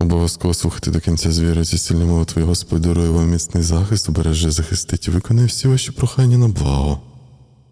Обов'язково слухати до кінця з вірою ці сильні молитви, Господь дарує вам міцний захист, убереже, захистить і виконає всі ваші прохання на благо.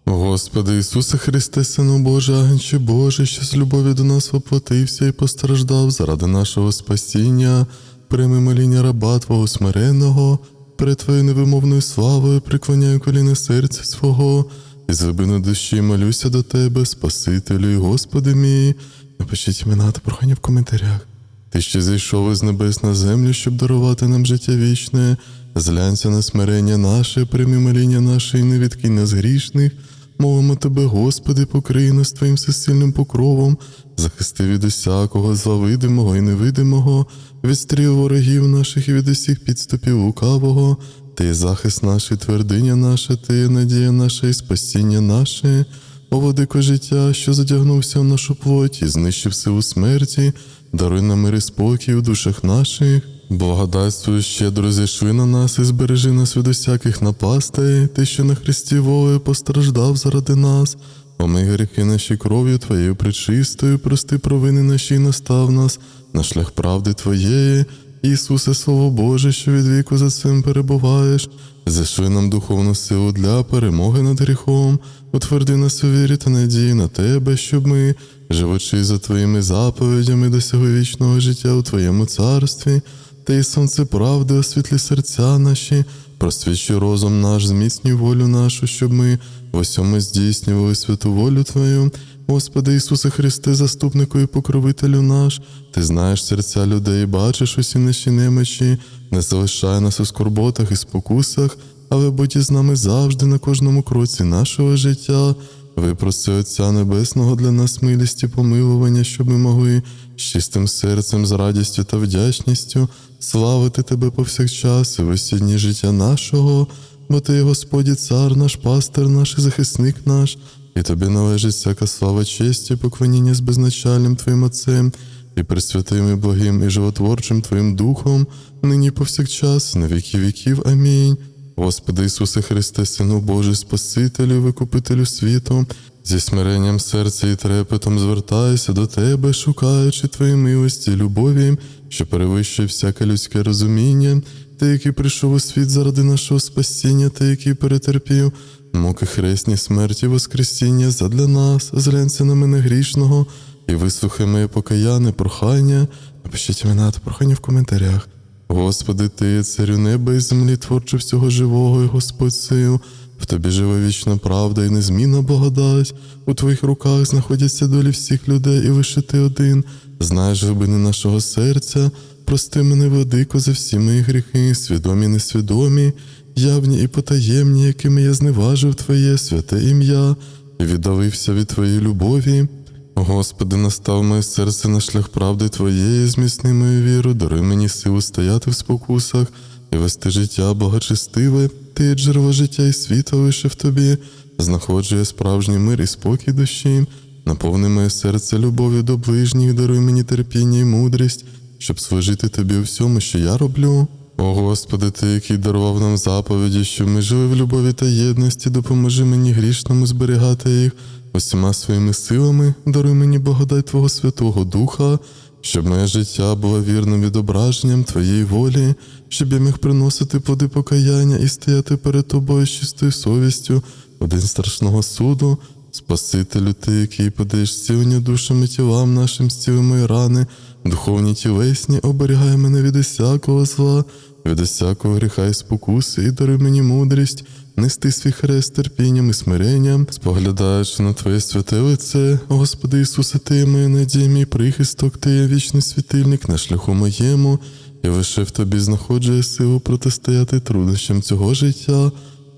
Господи Ісусе Христе, Сину Божий, Агнче Боже, що з любові до нас воплотився і постраждав заради нашого спасіння, прийми моління раба Твого смиренного, перед Твоєю невимовною славою приклоняю коліна серця свого, і з глибини душі молюся до Тебе, Спасителю і Господи мій. Напишіть імена та прохання в коментарях. Ти ще зійшов із небес на землю, щоб дарувати нам життя вічне. Зглянься на смирення наше, прийми моління наше і не відкинь нас грішних. Мовимо тебе, Господи, покрий нас Твоїм всесильним покровом, захисти від усякого зла видимого і невидимого, від стріл ворогів наших і від усіх підступів лукавого. Ти захист наш твердиня наша, ти надія наша і спасіння наше. О, владико життя, що задягнувся в нашу плоть і знищив силу смерті, даруй нам мир і спокій у душах наших. Благодатствую щедро зійшли на нас і збережи нас від усяких напастей, ти, що на Христі волею постраждав заради нас. Омий гріхи наші кров'ю Твоєю причистою, прости провини наші настав нас на шлях правди Твоєї. Ісусе, Слово Боже, що від віку за цим перебуваєш, зашли нам духовну силу для перемоги над гріхом, утверди нас у вірі та надії на Тебе, щоб ми, живучи за Твоїми заповідями, досягли вічного життя у Твоєму царстві. Ти, сонце правди, освітлі серця наші, просвічуй розум наш, зміцнюй волю нашу, щоб ми в усьому здійснювали святу волю Твою. Господи Ісусе Христе, заступнику і покровителю наш, Ти знаєш серця людей, бачиш усі наші немочі, не залишай нас у скорботах і спокусах, але будь із нами завжди на кожному кроці нашого життя. Випроси Отця Небесного для нас милість і помилування, щоб ми могли з чистим серцем, з радістю та вдячністю славити Тебе повсякчас і в життя нашого, бо Ти Господі, цар наш, пастир наш і захисник наш, і Тобі належить всяка слава, честь і поклоніння з безначальним Твоїм Отцем, і пресвятим, і благим, і животворчим Твоїм Духом, нині повсякчас, на віки віків. Амінь. Господи Ісусе Христе, Сину Божий, Спасителю, і Викупителю світу, зі смиренням серця і трепетом звертаюся до Тебе, шукаючи Твої милості, любові, що перевищує всяке людське розуміння, Ти, який прийшов у світ заради нашого спасіння, Ти, який перетерпів, муки хресні смерті, Воскресіння задля нас, зглянься на мене грішного, і вислухай моє покаяне прохання. Напишіть імена та прохання в коментарях. Господи, Ти, є царю неба і землі, творче всього живого, і Господь сил. В тобі живе вічна правда і незмінна благодать. У твоїх руках знаходяться долі всіх людей, і лише ти один. Знаєш глибини нашого серця. Прости мене, владико, за всі мої гріхи, свідомі, несвідомі, явні і потаємні, якими я зневажив Твоє святе ім'я, і віддалився від Твоєї любові. Господи, настав моє серце на шлях правди Твоєї, зміцни мою віру, даруй мені силу стояти в спокусах і вести життя благочестиве, ти джерело життя і світа лише в тобі, знаходжує справжній мир і спокій душі, наповни моє серце любов'ю до ближніх, даруй мені терпіння і мудрість, щоб служити тобі у всьому, що я роблю. О Господи, Ти, який дарував нам заповіді, щоб ми жили в любові та єдності, допоможи мені грішному зберігати їх усіма своїми силами, даруй мені благодать Твого Святого Духа, щоб моє життя було вірним відображенням Твоєї волі, щоб я міг приносити плоди покаяння і стояти перед Тобою з чистою совістю один страшного суду. Спасителю, Ти, який подаєш зцілення душам і тілам нашим, зціли мої рани, духовні тілесні, оберігай мене від усякого зла, від усякого гріха і спокуси, і даруй мені мудрість, нести свій хрест терпінням і смиренням, споглядаючи на Твоє святе лице, Господи Ісусе, Ти моя надія, мій прихисток, Ти є вічний світильник на шляху моєму, і лише в Тобі знаходжує силу протистояти труднощам цього життя.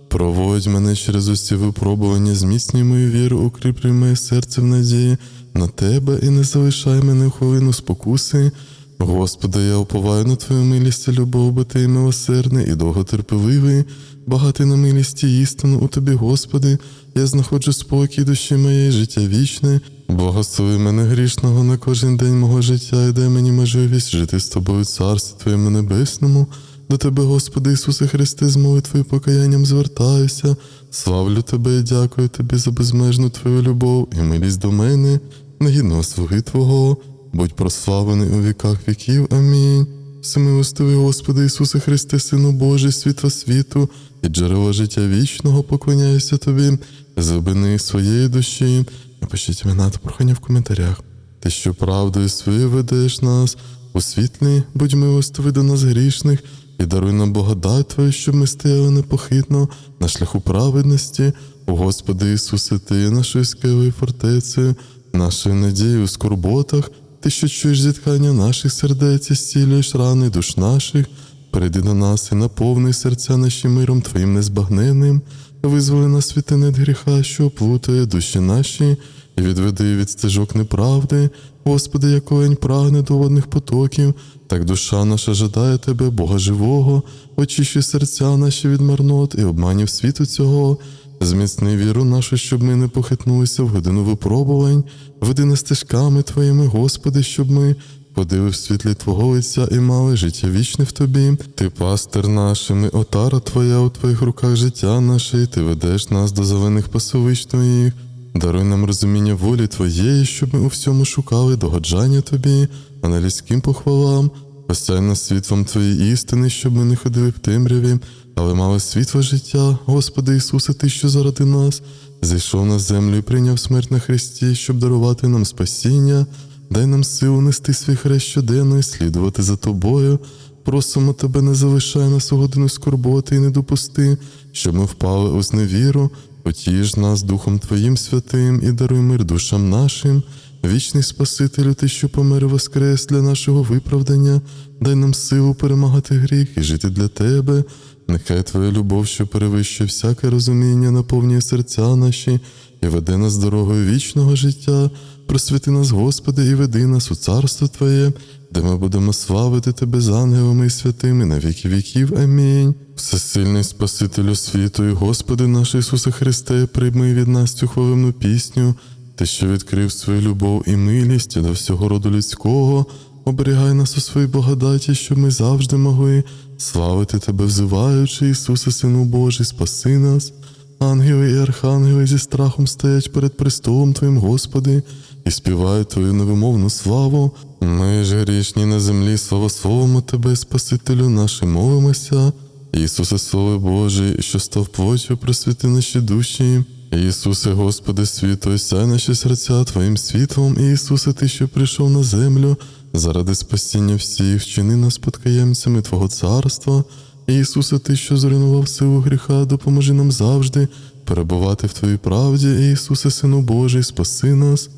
Проводь мене через усі випробування, зміцнюй мою віру, укріплюй моє серце в надії на Тебе і не залишай мене в хвилину спокуси. Господи, я уповаю на Твою милість і любов, бо Ти милосердний і довготерпеливий, багатий на милість істину у Тобі, Господи, я знаходжу спокій душі моєї, життя вічне. Благослови мене грішного на кожен день мого життя і дай мені можливість жити з тобою царстві Твоєму небесному. До Тебе, Господи Ісусе Христе, з молитвою і покаянням звертаюся. Славлю Тебе і дякую Тобі за безмежну Твою любов і милість до мене, негідного слуги Твого. будь прославлений у віках віків. Амінь. Всемилостивий Господи Ісусе Христе, Сину Божий, світло світу і джерело життя вічного, поклоняюся Тобі, зубини своєї душі. Напишіть імена та прохання в коментарях. Ти що правдою своєю ведеш нас у будь милостивий до нас грішних, і даруй нам благодать Твою, щоб ми стояли непохитно на шляху праведності. О Господи Ісусе, Ти нашою скелею фортецею, нашою надією у скорботах, Ти, що чуєш зітхання наших сердець і зцілюєш рани душ наших, прийди до нас і наповни серця наші миром Твоїм незбагненним, визволи нас від тенет гріха, що оплутає душі наші, і відведи від стежок неправди, Господи, як олень прагне до водних потоків, так душа наша жадає Тебе, Бога живого, очищуй серця наші від марнот і обманів світу цього. Зміцни віру нашу, щоб ми не похитнулися в годину випробувань, веди нас стежками Твоїми, Господи, щоб ми ходили в світлі Твого лиця і мали життя вічне в Тобі. Ти пастир нашими, отара Твоя у Твоїх руках життя наше, і Ти ведеш нас до зелених пасовищ Твоїх. Даруй нам розуміння волі Твоєї, щоб ми у всьому шукали догоджання Тобі, а не людським похвалам. Осяй нас світлом Твоєї істини, щоб ми не ходили в темряві, але мали світло життя, Господи Ісусе, Ти, що заради нас, зійшов на землю і прийняв смерть на Христі, щоб дарувати нам спасіння, дай нам силу нести свій хрест щоденно і слідувати за Тобою. Просимо Тебе, не залишай нас у годину скорботи і не допусти, щоб ми впали у зневіру, Утіж нас Духом Твоїм святим і даруй мир душам нашим, вічний Спасителю, Ти, що помер воскрес для нашого виправдання, дай нам силу перемагати гріх і жити для Тебе. Нехай Твоя любов, що перевищує всяке розуміння, наповнює серця наші і веде нас дорогою вічного життя. Просвіти нас, Господи, і веди нас у царство Твоє, де ми будемо славити Тебе з ангелами і святими на віки віків. Амінь. Всесильний Спасителю світу і Господи наш Ісусе Христе, прийми від нас цю хвалебну пісню, Ти, що відкрив свою любов і милість до всього роду людського, оберігай нас у своїй благодаті, щоб ми завжди могли славити Тебе, взиваючи, Ісусе, Сину Божий, спаси нас. Ангели і архангели зі страхом стоять перед престолом Твоїм, Господи, і співають Твою невимовну славу. Ми ж грішні на землі, славословимо Тебе, Спасителю нашим, молимося. Ісусе, Слово Боже, що став плоттю, просвіти наші душі. Ісусе, Господи, світу, осяй наші серця Твоїм світлом, Ісусе, Ти, що прийшов на землю, заради спасіння всіх, вчини нас спадкоємцями Твого царства. Ісусе, Ти, що зруйнував силу гріха, допоможи нам завжди перебувати в Твоїй правді, Ісусе, Сину Божий, спаси нас.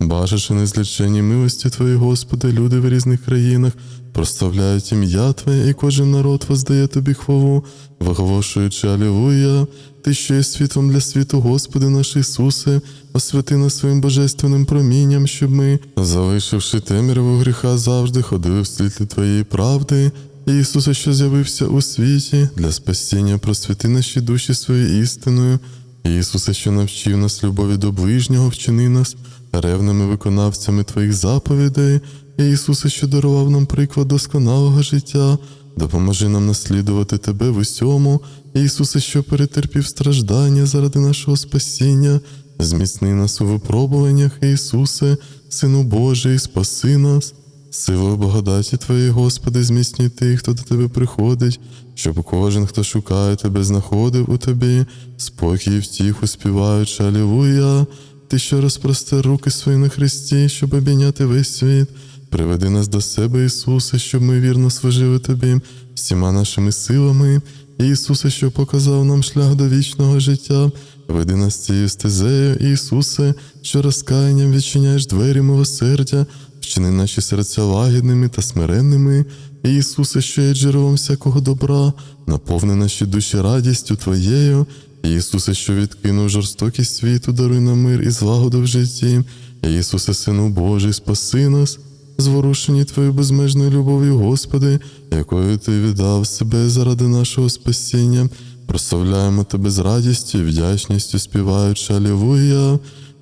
Бачивши незліченні милості Твої, Господи, люди в різних країнах прославляють ім'я Твоє, і кожен народ воздає Тобі хвалу, виголошуючи Алілуя, Ти, що є світлом для світу, Господи наш Ісусе, освяти нас своїм божественним промінням, щоб ми, залишивши темряву гріха, завжди ходили в світлі Твоєї правди. Ісусе, що з'явився у світі для спасіння, просвіти наші душі своєю істиною. Ісусе, що навчив нас любові до ближнього, вчини нас ревними виконавцями Твоїх заповідей. Ісусе, що дарував нам приклад досконалого життя, допоможи нам наслідувати Тебе в усьому. Ісусе, що перетерпів страждання заради нашого спасіння, зміцни нас у випробуваннях, Ісусе, Сину Божий, спаси нас. Силою благодаті Твоєї, Господи, зміцнюй тих, хто до Тебе приходить, щоб кожен, хто шукає Тебе, знаходив у Тобі, спокій втіху співаючи, Алілуя, Ти, що розпростер руки свої на Христі, щоб обійняти весь світ. Приведи нас до себе, Ісусе, щоб ми вірно служили Тобі всіма нашими силами. Ісусе, що показав нам шлях до вічного життя, веди нас цією стезею, Ісусе, що розкаянням відчиняєш двері милосердя, вчини наші серця лагідними та смиренними. Ісусе, що є джерелом всякого добра, наповни наші душі радістю Твоєю. Ісусе, що відкинув жорстокість світу, даруй нам мир і злагоду в житті. Ісусе, Сину Божий, спаси нас, зворушені Твоєю безмежною любов'ю, Господи, якою Ти віддав себе заради нашого спасіння. Прославляємо Тебе з радістю і вдячністю, співаючи Алілуя.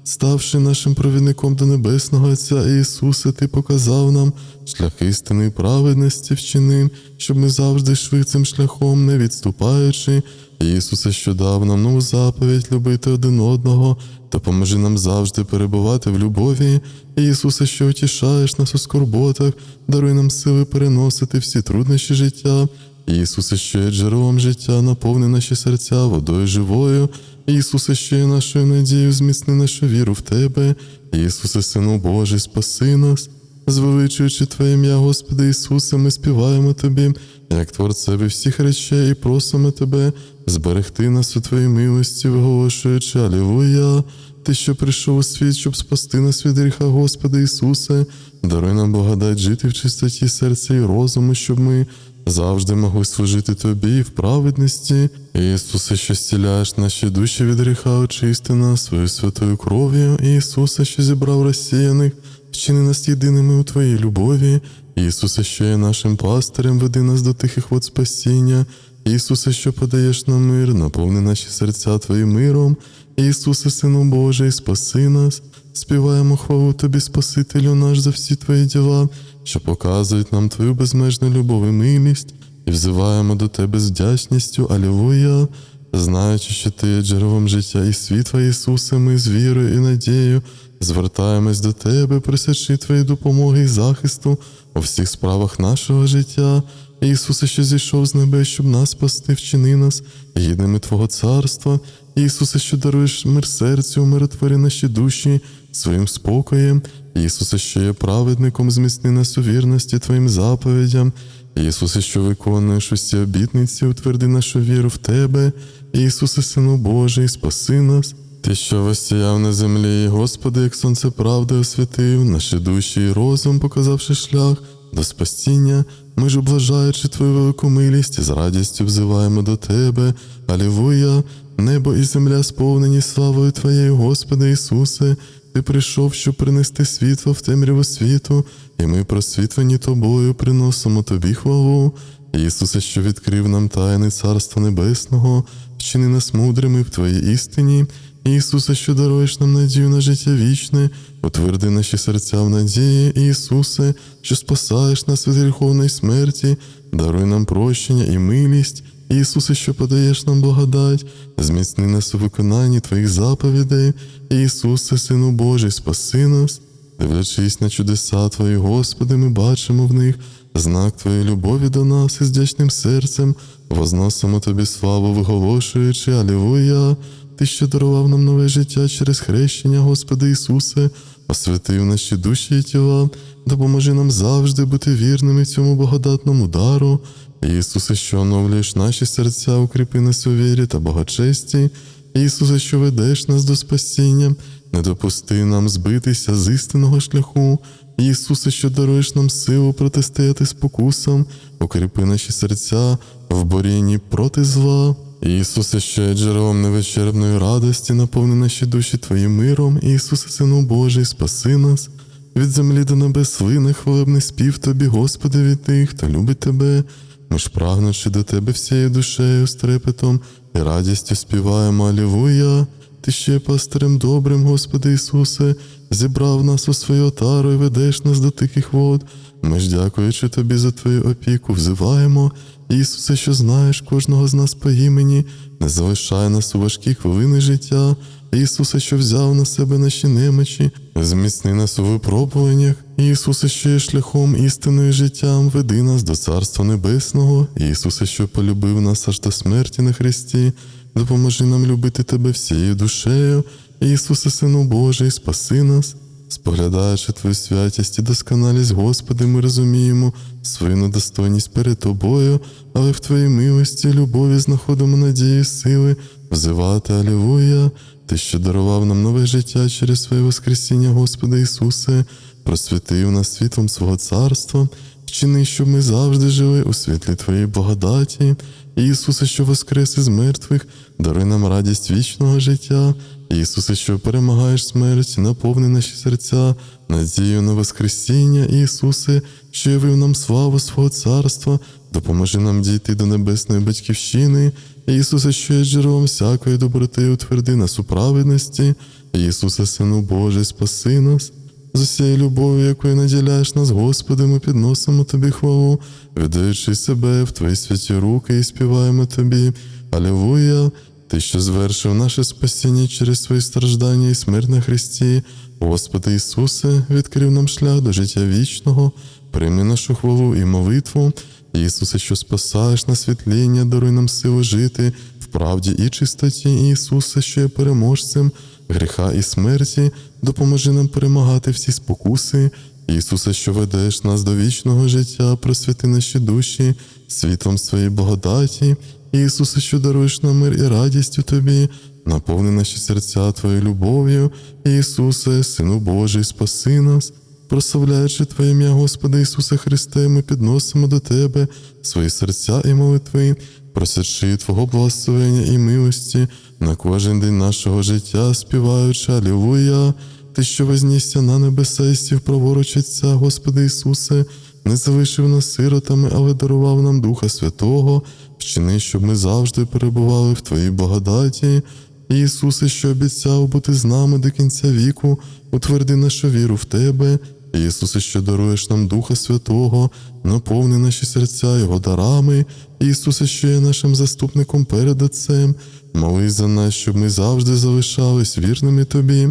Ставши нашим провідником до Небесного Отця Ісусе, Ти показав нам шлях істини і праведності вчини, щоб ми завжди йшли цим шляхом, не відступаючи, Ісусе, що дав нам нову заповідь любити один одного, допоможи нам завжди перебувати в любові. Ісусе, що утішаєш нас у скорботах, даруй нам сили переносити всі труднощі життя. Ісусе, що є джерелом життя, наповни наші серця водою живою. Ісусе, що є нашою надією, зміцни нашу віру в Тебе. Ісусе, Сину Божий, спаси нас. Звеличуючи Твоє ім'я, Господи Ісусе, ми співаємо Тобі, як Творцеві всіх речей, і просимо Тебе зберегти нас у Твоїй милості, виголошуючи Алілуя. Ти, що прийшов у світ, щоб спасти нас від гріха, Господи Ісусе, даруй нам благодать жити в чистоті серця і розуму, щоб ми завжди могли служити Тобі в праведності. Ісусе, що зціляєш наші душі від гріха, очисти нас своєю святою кров'ю. Ісусе, що зібрав розсіяних, вчини нас єдиними у Твоїй любові. Ісусе, що є нашим пастирем, веди нас до тихих вод спасіння. Ісусе, що подаєш нам мир, наповни наші серця Твоїм миром. Ісусе, Сину Божий, спаси нас. Співаємо хвалу Тобі, Спасителю наш, за всі Твої діла, що показують нам Твою безмежну любов і милість, і взиваємо до Тебе з вдячністю. Алілуя. Знаючи, що Ти є джерелом життя і світла, Ісусе, ми з вірою і надією звертаємось до Тебе, просячи Твої допомоги і захисту у всіх справах нашого життя. Ісусе, що зійшов з небес, щоб нас спасти, вчини нас гідними Твого царства. Ісусе, що даруєш мир серцю, умиротвори наші душі своїм спокоєм. Ісусе, що є праведником, зміцни нас у вірності Твоїм заповідям. Ісусе, що виконуєш усі обітниці, утверди нашу віру в Тебе. Ісусе, Сину Божий, спаси нас. Ти, що восіяв на землі, Господи, як сонце правди освятив, наші душі і розум, показавши шлях до спасіння, ми ж, облажаючи Твою велику милість, з радістю взиваємо до Тебе. Алілуя! Небо і земля сповнені славою Твоєю, Господи Ісусе, Ти прийшов, щоб принести світло в темряву світу, і ми, просвітлені Тобою, приносимо Тобі хвалу. Ісусе, що відкрив нам тайни Царства Небесного, вчини нас мудрими в Твоїй істині. Ісусе, що даруєш нам надію на життя вічне, утверди наші серця в надії, Ісусе, що спасаєш нас від гріховної смерті, даруй нам прощення і милість. Ісусе, що подаєш нам благодать, зміцни нас у виконанні Твоїх заповідей, Ісусе, Сину Божий, спаси нас. Дивлячись на чудеса Твої, Господи, ми бачимо в них знак Твоєї любові до нас і з дячним серцем, возносимо Тобі славу, виголошуючи, Алілуя. Ти, що дарував нам нове життя через хрещення, Господи Ісусе, освятив наші душі і тіла, допоможи нам завжди бути вірними цьому благодатному дару. Ісусе, що оновлюєш наші серця, укріпи нас у вірі та богочесті. Ісусе, що ведеш нас до спасіння, не допусти нам збитися з істинного шляху. Ісусе, що даруєш нам силу протистояти спокусам, укріпи наші серця в борінні проти зла. Ісусе, що є джерелом невичерпної радості, наповни наші душі Твоїм миром, Ісусе, Сину Божий, спаси нас. Від землі до небес лине хвалебний спів Тобі, Господи, від тих, хто любить Тебе. Ми ж прагнучи до Тебе всією душею, з трепетом і радістю співаємо Алілуя. Ти ще пастирем добрим, Господи Ісусе, зібрав нас у свою отару і ведеш нас до тихих вод. Ми ж, дякуючи Тобі за Твою опіку, взиваємо. Ісусе, що знаєш кожного з нас по імені, не залишай нас у важкі хвилини життя. Ісусе, що взяв на себе наші немочі, зміцни нас у випробуваннях. Ісусе, що є шляхом істиною життям, веди нас до Царства Небесного. Ісусе, що полюбив нас аж до смерті на Христі, допоможи нам любити Тебе всією душею. Ісусе, Сину Божий, спаси нас. Споглядаючи Твою святість і досконалість, Господи, ми розуміємо свою недостойність перед Тобою, але в Твоїй милості любові знаходимо надії сили взивати Алілуя. Ти, що дарував нам нове життя через своє Воскресіння, Господи Ісусе, просвітив нас світлом свого царства, вчини, щоб ми завжди жили у світлі Твоєї благодаті. Ісусе, що воскрес із мертвих, даруй нам радість вічного життя. Ісусе, що перемагаєш смерть, наповни наші серця, надію на Воскресіння, Ісусе, що явив нам славу свого царства, допоможи нам дійти до небесної батьківщини. Ісусе, що є джерелом всякої доброти, утверди нас у праведності. Ісусе, Сину Божий, спаси нас. З усією любов'ю, якою наділяєш нас, Господи, ми підносимо Тобі хвалу, віддаючи себе в Твої святі руки і співаємо Тобі. Алілуя! Ти, що звершив наше спасіння через свої страждання і смерть на Христі, Господи Ісусе, відкрив нам шлях до життя вічного, прийми нашу хвалу і молитву. Ісусе, що спасаєш на світління, даруй нам силу жити в правді і чистоті. Ісусе, що є переможцем гріха і смерті, допоможи нам перемагати всі спокуси. Ісусе, що ведеш нас до вічного життя, просвяти наші душі світлом своєї благодаті. Ісусе, що даруєш нам мир і радість у Тобі, наповни наші серця Твоєю любов'ю. Ісусе, Сину Божий, спаси нас. Прославляючи Твоє ім'я, Господи Ісусе Христе, ми підносимо до Тебе свої серця і молитви, просячи Твого благословення і милості на кожен день нашого життя, співаючи Алілуя. Ти, що вознісся на небеса і сів праворуч Господи Ісусе, не залишив нас сиротами, але дарував нам Духа Святого, вчини, щоб ми завжди перебували в Твоїй благодаті. Ісусе, що обіцяв бути з нами до кінця віку, утверди нашу віру в Тебе. Ісусе, що даруєш нам Духа Святого, наповни наші серця Його дарами. Ісусе, що є нашим заступником перед Отцем, молись за нас, щоб ми завжди залишались вірними Тобі.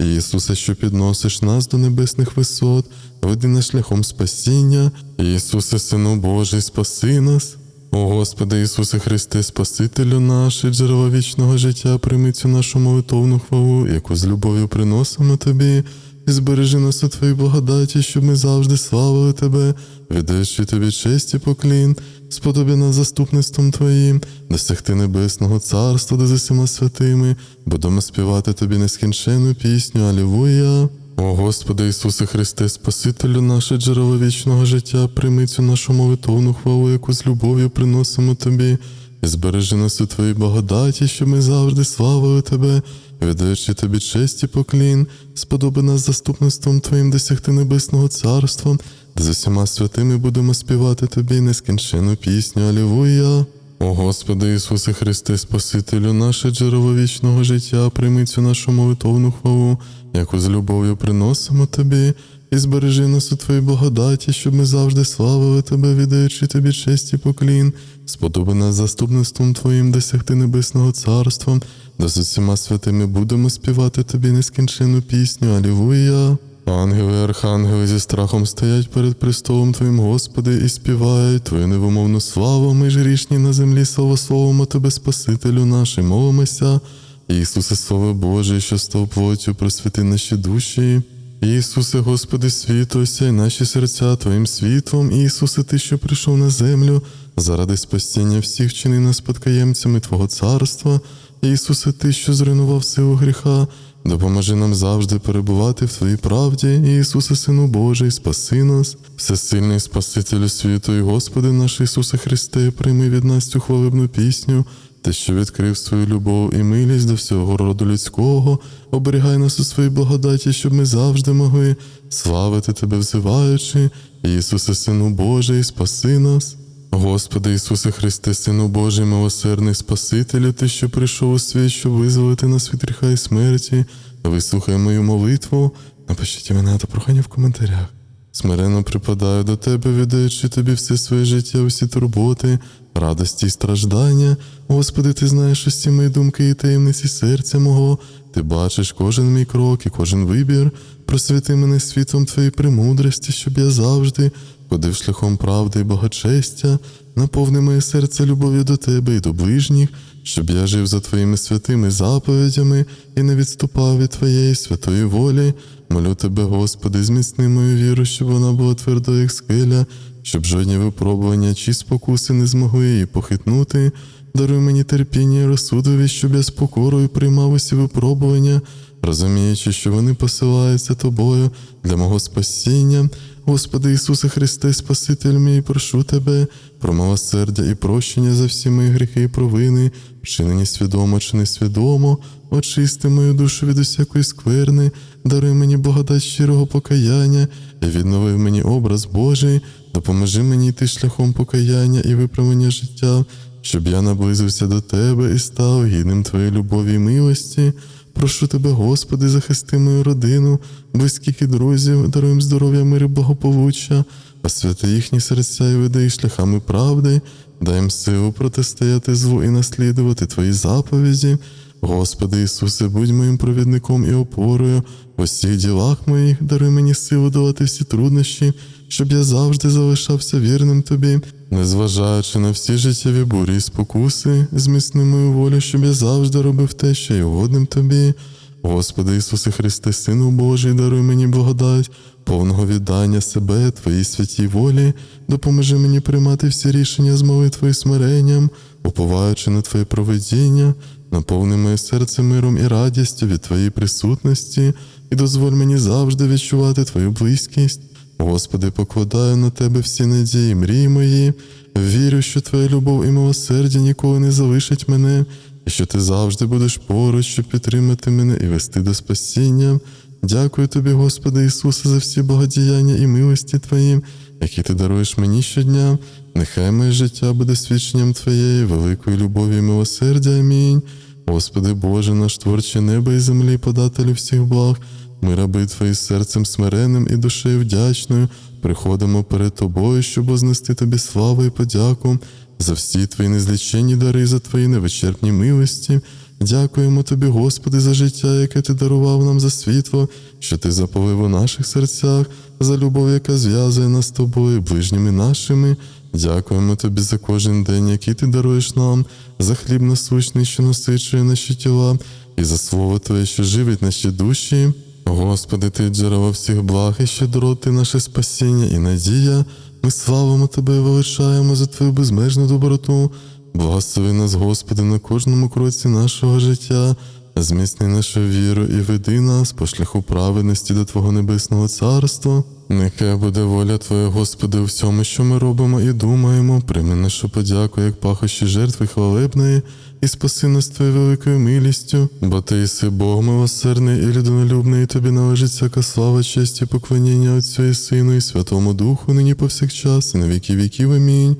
Ісусе, що підносиш нас до небесних висот, веди нас шляхом спасіння. Ісусе, Сину Божий, спаси нас. О Господи Ісусе Христе, Спасителю наш, і джерело вічного життя, прийми цю нашу молитовну хвалу, яку з любов'ю приносимо Тобі, і збережи нас у Твоїй благодаті, щоб ми завжди славили Тебе, віддаючи Тобі честь і поклін, сподоби нас заступництвом Твоїм, досягти небесного царства, де з усіма святими, будемо співати Тобі нескінченну пісню, Алілуя. О Господи Ісусе Христе, Спасителю наше джерело вічного життя, прийми цю нашу молитовну хвалу, яку з любов'ю приносимо Тобі, і збережи нас у Твоїй благодаті, щоб ми завжди славили Тебе, віддаючи Тобі честь і поклін, сподоби нас заступництвом Твоїм досягти небесного царства, де з усіма святими будемо співати Тобі нескінчену пісню, Алілуя. О Господи Ісусе Христе, Спасителю, наше джерело вічного життя, прийми цю нашу молитовну хвалу, яку з любов'ю приносимо Тобі, і збережи нас у Твоїй благодаті, щоб ми завжди славили Тебе, віддаючи Тобі честь і поклін, сподоби нас заступництвом Твоїм досягти небесного царства, де з усіма святими будемо співати Тобі нескінчену пісню, Алілуя. Ангели, архангели зі страхом стоять перед престолом Твоїм, Господи, і співають Твою невимовну славу, ми ж грішні на землі, славословимо Тебе, Спасителю наш, і молимося. Ісусе, Слово Боже, що став плоттю, просвіти наші душі. Ісусе, Господи, світу, осяй наші серця Твоїм світлом, Ісусе, Ти, що прийшов на землю, заради спасіння всіх чини нас спадкоємцями Твого царства. Ісусе, Ти, що зруйнував силу гріха, допоможи нам завжди перебувати в Твоїй правді, Ісусе, Сину Божий, спаси нас, всесильний Спасителю світу і Господи наш Ісусе Христе, прийми від нас цю хвалебну пісню. Ти, що відкрив свою любов і милість до всього роду людського, оберігай нас у своїй благодаті, щоб ми завжди могли славити Тебе, взиваючи, Ісусе, Сину Божий, спаси нас. Господи Ісусе Христе, Сину Божий, милосердний Спасителю, Ти, що прийшов у світ, щоб визволити нас від гріха і смерті, вислухай мою молитву, напишіть імена та прохання в коментарях. Смиренно припадаю до Тебе, віддаючи Тобі все своє життя, усі турботи, радості і страждання. Господи, Ти знаєш усі мої думки і таємниці серця мого. Ти бачиш кожен мій крок і кожен вибір. Просвіти мене світом Твоєї премудрості, щоб я завжди ходив шляхом правди і богочестя, наповни моє серце любов'ю до Тебе і до ближніх, щоб я жив за Твоїми святими заповідями і не відступав від Твоєї святої волі. Молю Тебе, Господи, зміцни мою віру, щоб вона була твердою, як скеля, щоб жодні випробування чи спокуси не змогли її похитнути. Даруй мені терпіння і розсудові, щоб я з покорою приймав усі випробування, розуміючи, що вони посилаються тобою для мого спасіння. Господи Ісусе Христе, Спаситель мій, прошу Тебе про милосердя і прощення за всі мої гріхи і провини, вчинені свідомо чи несвідомо, очисти мою душу від усякої скверни, даруй мені благодать щирого покаяння і віднови мені образ Божий, допоможи мені йти шляхом покаяння і виправлення життя, щоб я наблизився до Тебе і став гідним Твоєї любові і милості. Прошу тебе, Господи, захисти мою родину, близьких і друзів, даруй здоров'я, мир і благополуччя, освяти їхні серця і веди їх шляхами правди, дай їм силу протистояти злу і наслідувати Твої заповіді. Господи Ісусе, будь моїм провідником і опорою в усіх ділах моїх, даруй мені силу долати всі труднощі, щоб я завжди залишався вірним Тобі, незважаючи на всі життєві бурі і спокуси, зміцни мою волю, щоб я завжди робив те, що є угодним Тобі. Господи Ісусе Христе, Сину Божий, даруй мені благодать, повного віддання себе, Твоїй святій волі, допоможи мені приймати всі рішення з молитвою і смиренням, уповаючи на Твоє проведіння, наповни моє серце миром і радістю від Твоєї присутності, і дозволь мені завжди відчувати Твою близькість. Господи, покладаю на Тебе всі надії, мрії мої, вірю, що Твоя любов і милосердя ніколи не залишать мене, і що ти завжди будеш поруч, щоб підтримати мене і вести до спасіння. Дякую тобі, Господи Ісусе, за всі благодіяння і милості Твої, які ти даруєш мені щодня. Нехай моє життя буде свідченням Твоєї, великої любові і милосердя. Амінь. Господи Боже, наш творче небо і землі, подателю всіх благ. Ми, раби Твої серцем смиренним і душею вдячною, приходимо перед Тобою, щоб вознести Тобі славу і подяку за всі Твої незліченні дари, за Твої невичерпні милості. Дякуємо Тобі, Господи, за життя, яке Ти дарував нам за світло, що Ти заповив у наших серцях, за любов, яка зв'язує нас з тобою, ближніми нашими. Дякуємо Тобі за кожен день, який ти даруєш нам, за хліб насущний, що насичує наші тіла, і за слово Твоє, що живить наші душі. Господи, Ти джерело всіх благ і щедро, Ти наше спасіння і надія. Ми славимо Тебе і величаємо за Твою безмежну доброту. Благослови нас, Господи, на кожному кроці нашого життя, зміцни нашу віру і веди нас по шляху праведності до Твого небесного царства. Нехай буде воля Твоя, Господи, у всьому, що ми робимо і думаємо, прийми нашу подяку, як пахощі жертви хвалебної, і спаси нас Твоєю великою милістю, бо Ти єси Бог милосердний і людинолюбний, і Тобі належить всяка слава, честь і поклоніння Отцю і Сину, і Святому Духу, нині повсякчас, і на віки віків. Амінь.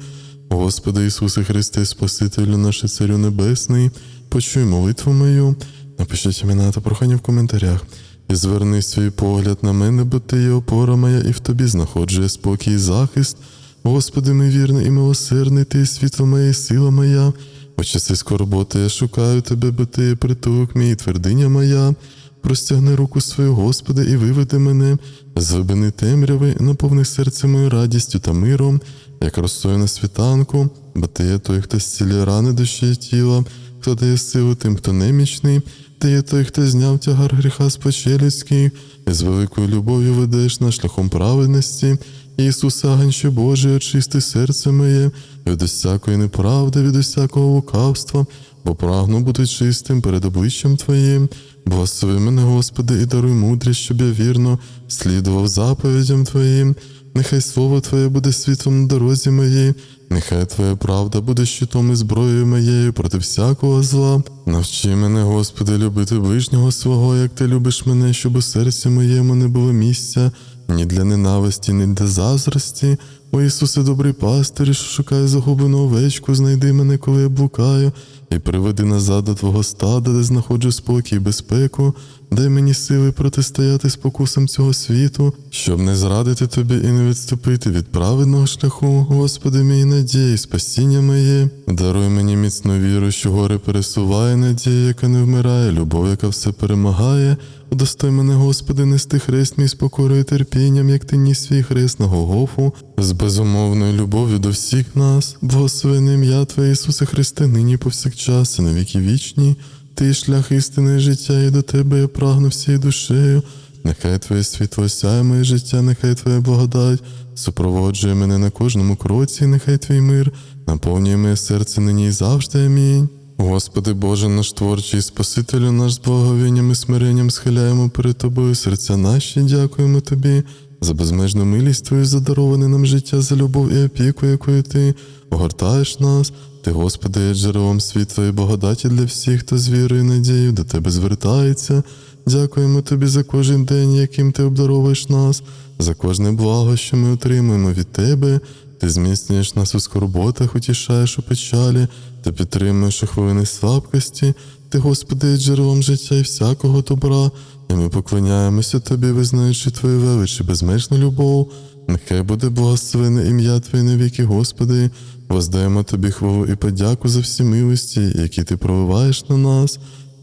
Господи Ісусе Христе, Спасителю наш і Царю Небесний, почуй молитву мою, напишіть імена та прохання в коментарях. І зверни свій погляд на мене, бо ти є опора моя, і в тобі знаходжу я спокій і захист. Господи, мій вірний і милосердний, ти світло моє, сила моя. У часи скорботи я шукаю тебе, бо ти є притулок мій, твердиня моя. Простягни руку свою, Господи, і виведи мене з глибини темряви, наповни серце моє радістю та миром, як росою на світанку, бо ти є той, хто зцілює рани душі і тіла, хто дає силу тим, хто немічний, ти є той, хто зняв тягар гріха з людських, і з великою любов'ю ведеш на шляхом праведності. Ісусе, Аганче Боже, очисти серце моє від усякої неправди, від усякого лукавства, бо прагну бути чистим перед обличчям Твоїм. Благослови мене, Господи, і даруй мудрість, щоб я вірно слідував заповідям Твоїм. Нехай слово Твоє буде світлом на дорозі моїй, нехай Твоя правда буде щитом і зброєю моєю проти всякого зла. Навчи мене, Господи, любити ближнього свого, як ти любиш мене, щоб у серці моєму не було місця, ні для ненависті, ні для заздрості. О Ісусе, добрий пастир, що шукає загублену овечку, знайди мене, коли я блукаю, і приведи назад до Твого стада, де знаходжу спокій і безпеку. Дай мені сили протистояти спокусам цього світу, щоб не зрадити тобі і не відступити від праведного шляху, Господи, мій надія і спасіння моє. Даруй мені міцну віру, що гори пересуває надія, яка не вмирає, любов, яка все перемагає. Удостой мене, Господи, нести хрест мій з покорою терпінням, як ти ніс свій хрест на Голгофу, з безумовною любов'ю до всіх нас, благословене ім'я Твоє Ісусе Христе, нині повсякчас і на віки вічні. Ти шлях істини життя, і до тебе я прагну всією душею. Нехай Твоє світло осяє моє життя, нехай Твоя благодать супроводжує мене на кожному кроці, нехай Твій мир наповнює моє серце нині і завжди. Амінь. Господи Боже, наш творчий Спасителю, наш з благовінням і смиренням схиляємо перед Тобою серця наші, дякуємо Тобі за безмежну милість Твою, задароване нам життя, за любов і опіку, якою Ти огортаєш нас. Ти, Господи, є джерелом світла і благодаті для всіх, хто з вірою і надією до Тебе звертається. Дякуємо Тобі за кожен день, яким Ти обдаровуєш нас, за кожне благо, що ми отримуємо від Тебе. Ти зміцнюєш нас у скорботах, утішаєш у печалі, та підтримуєш у хвилини слабкості. Ти, Господи, є джерелом життя і всякого добра, і ми поклоняємося Тобі, визнаючи Твою велич і безмежну любов. Нехай буде благословене ім'я Твоє навіки, Господи, воздаємо Тобі хвалу і подяку за всі милості, які Ти проливаєш на нас,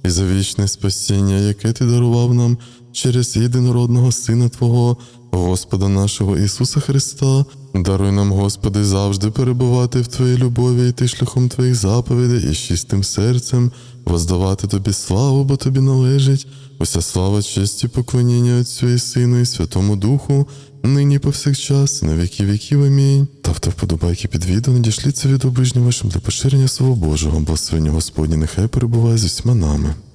і за вічне спасіння, яке Ти дарував нам через єдинородного Сина Твого, Господа нашого Ісуса Христа. Даруй нам, Господи, завжди перебувати в Твоїй любові, йти шляхом Твоїх заповідей і чистим серцем, воздавати Тобі славу, бо Тобі належить. Уся слава, честь і поклоніння Отцю і Сину і Святому Духу, нині повсякчас, на віки віків. Амінь. Ставте вподобайки під відео, надішліться від обижнього вашим для поширення свого Божого, благословення Господні, нехай перебуває з усіма нами.